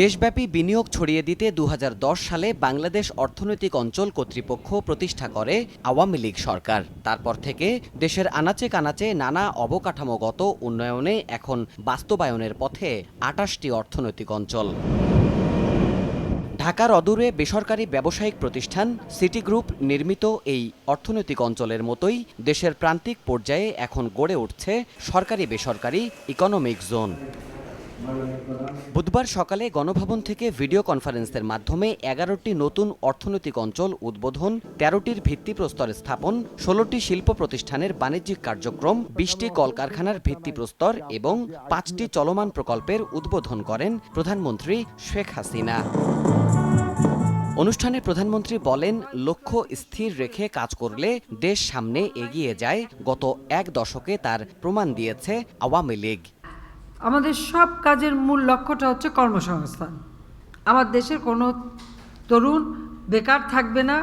দেশব্যাপী বিনিয়োগ ছড়িয়ে দিতে দু হাজার দশ সালে বাংলাদেশ অর্থনৈতিক অঞ্চল কর্তৃপক্ষ প্রতিষ্ঠা করে আওয়ামী লীগ সরকার। তারপর থেকে দেশের আনাচে কানাচে নানা অবকাঠামোগত উন্নয়নে এখন বাস্তবায়নের পথে আটাশটি অর্থনৈতিক অঞ্চল। ঢাকার অদূরে বেসরকারি ব্যবসায়িক প্রতিষ্ঠান সিটি গ্রুপ নির্মিত এই অর্থনৈতিক অঞ্চলের মতোই দেশের প্রান্তিক পর্যায়ে এখন গড়ে উঠছে সরকারি বেসরকারি ইকোনমিক জোন বুধবার সকালে গণভবন থেকে ভিডিও কনফারেন্সের মাধ্যমে এগারোটি নতুন অর্থনৈতিক অঞ্চল উদ্বোধন, তেরোটির ভিত্তিপ্রস্তর স্থাপন, ষোলোটি শিল্প প্রতিষ্ঠানের বাণিজ্যিক কার্যক্রম, বিশটি কলকারখানার ভিত্তিপ্রস্তর এবং পাঁচটি চলমান প্রকল্পের উদ্বোধন করেন প্রধানমন্ত্রী শেখ হাসিনা। অনুষ্ঠানে প্রধানমন্ত্রী বলেন, লক্ষ্য স্থির রেখে কাজ করলে দেশ সামনে এগিয়ে যায়। গত এক দশকে তার প্রমাণ দিয়েছে আওয়ামী লীগ। আমাদের সব কাজের মূল লক্ষ্যটা হচ্ছে কর্মসংস্থান। আমার দেশের কোনো তরুণ বেকার থাকবে না,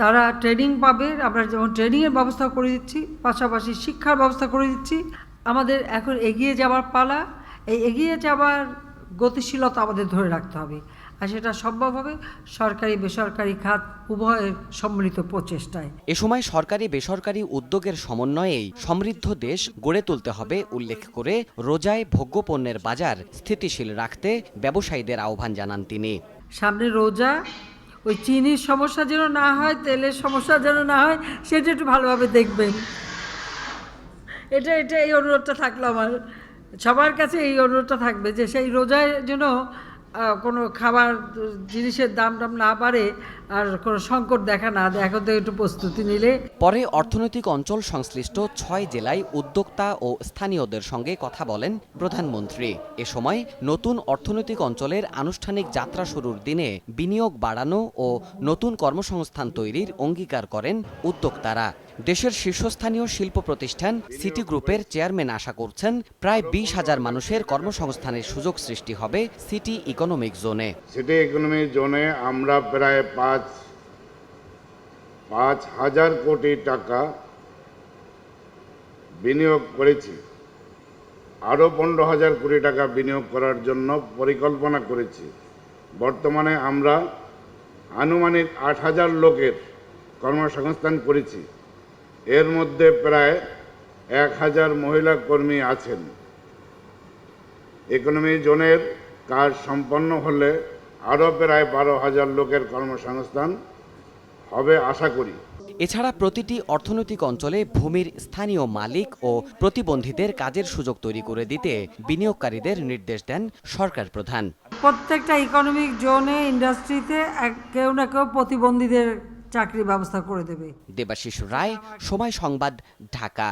তারা ট্রেনিং পাবে, আমরা যেমন ট্রেনিংয়ের ব্যবস্থা করে দিচ্ছি, পাশাপাশি শিক্ষার ব্যবস্থা করে দিচ্ছি। আমাদের এখন এগিয়ে যাওয়ার পালা, এই এগিয়ে যাওয়ার গতিশীলতা আমাদের ধরে রাখতে হবে। আর সেটা সম্ভব হবে সরকারি বেসরকারি খাত উভয়ের সম্মিলিত প্রচেষ্টায়। এ সময় সরকারি বেসরকারি উদ্যোগের সমন্বয়েই সমৃদ্ধ দেশ গড়ে তুলতে হবে উল্লেখ করে রোজায় ভোগ্যপণ্যের বাজার স্থিতিশীল রাখতে ব্যবসায়ীদের আহ্বান জানান তিনি। সামনে রোজা ওই চিনির সমস্যা যেন না হয় তেলের সমস্যা যেন না হয় সেটা একটু ভালোভাবে দেখবেন। এটা এটা এই অনুরোধটা থাকল আমার। সবার কাছে এই অনুরোধটা থাকবে যে সেই রোজায় যেন কোনো খাবার, জিনিসের দাম টাম না বাড়ে আর কোনো সংকট দেখা না এখন একটু প্রস্তুতি নিলে। পরে অর্থনৈতিক অঞ্চল সংশ্লিষ্ট ছয় জেলায় উদ্যোক্তা ও স্থানীয়দের সঙ্গে কথা বলেন প্রধানমন্ত্রী। এ সময় নতুন অর্থনৈতিক অঞ্চলের আনুষ্ঠানিক যাত্রা শুরুর দিনে বিনিয়োগ বাড়ানো ও নতুন কর্মসংস্থান তৈরির অঙ্গীকার করেন উদ্যোক্তারা। দেশের শীর্ষস্থানীয় শিল্প প্রতিষ্ঠান সিটি গ্রুপের চেয়ারম্যান আশা করছেন, প্রায় বিশ হাজার মানুষের কর্মসংস্থানের সুযোগ সৃষ্টি হবে সিটি ইকোনমিক জোনে। সিটি ইকোনমিক জোনে আমরা প্রায় পাঁচ পাঁচ হাজার কোটি টাকা বিনিয়োগ করেছি। আরও পনেরো হাজার কোটি টাকা বিনিয়োগ করার জন্য পরিকল্পনা করেছি। বর্তমানে আমরা আনুমানিক আট হাজার লোকের কর্মসংস্থান করেছি। এর মধ্যে প্রায় এক হাজার মহিলা কর্মী আছেন। ইকোনমি জোনের কাজ সম্পন্ন হলে আরও প্রায় বারো হাজার লোকের কর্মসংস্থান হবে আশা করি। এছাড়া প্রতিটি অর্থনৈতিক অঞ্চলে ভূমির স্থানীয় মালিক ও প্রতিবন্ধীদের কাজের সুযোগ তৈরি করে দিতে বিনিয়োগকারীদের নির্দেশ দেন সরকার প্রধান। প্রত্যেকটা ইকোনমিক জোনে ইন্ডাস্ট্রিতে এক কেউ না কেউ প্রতিবন্ধীদের চাকরির ব্যবস্থা করে দেবে। দেবাশিস রায় সময় সংবাদ ঢাকা।